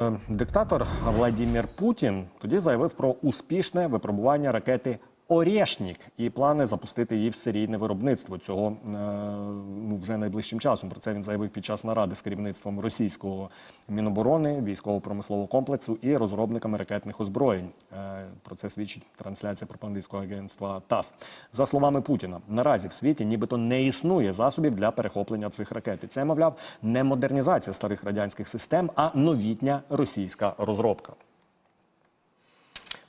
Е, Диктатор Владимир Путін тоді заявив про успішне випробування ракети Орєшнік і плани запустити її в серійне виробництво цього е, ну, вже найближчим часом. Про це він заявив під час наради з керівництвом російського міноборони, військово-промислового комплексу і розробниками ракетних озброєнь. Е, Про це свідчить трансляція пропагандистського агентства ТАСС. За словами Путіна, наразі в світі нібито не існує засобів для перехоплення цих ракет. І це, мовляв, не модернізація старих радянських систем, а новітня російська розробка.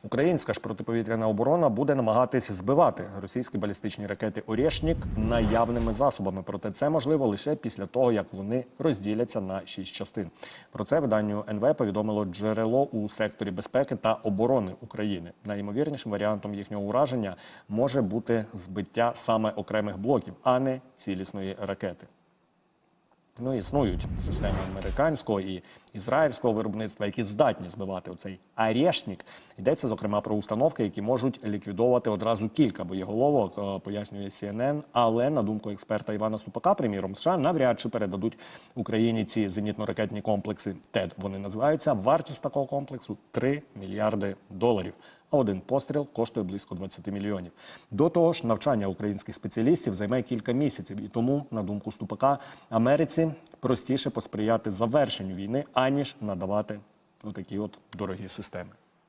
Українська ж протиповітряна оборона буде намагатися збивати російські балістичні ракети Орєшнік наявними засобами. Проте це можливо лише після того, як вони розділяться на шість частин. Про це виданню НВ повідомило джерело у секторі безпеки та оборони України. Найімовірнішим варіантом їхнього ураження може бути збиття саме окремих блоків, а не цілісної ракети. Ну, існують системи американського і ізраїльського виробництва, які здатні збивати оцей арешник. Йдеться, зокрема, про установки, які можуть ліквідовувати одразу кілька боєголовок, е, пояснює CNN. Але на думку експерта Івана Супака, приміром, США навряд чи передадуть Україні ці зенітно-ракетні комплекси ТЕД. Вони називаються. Вартість такого комплексу 3 мільярди доларів. Один постріл коштує близько 20 мільйонів. До того ж, навчання українських спеціалістів займе кілька місяців, і тому, на думку Ступака, Америці простіше посприяти завершенню війни, аніж надавати такі от дорогі системи.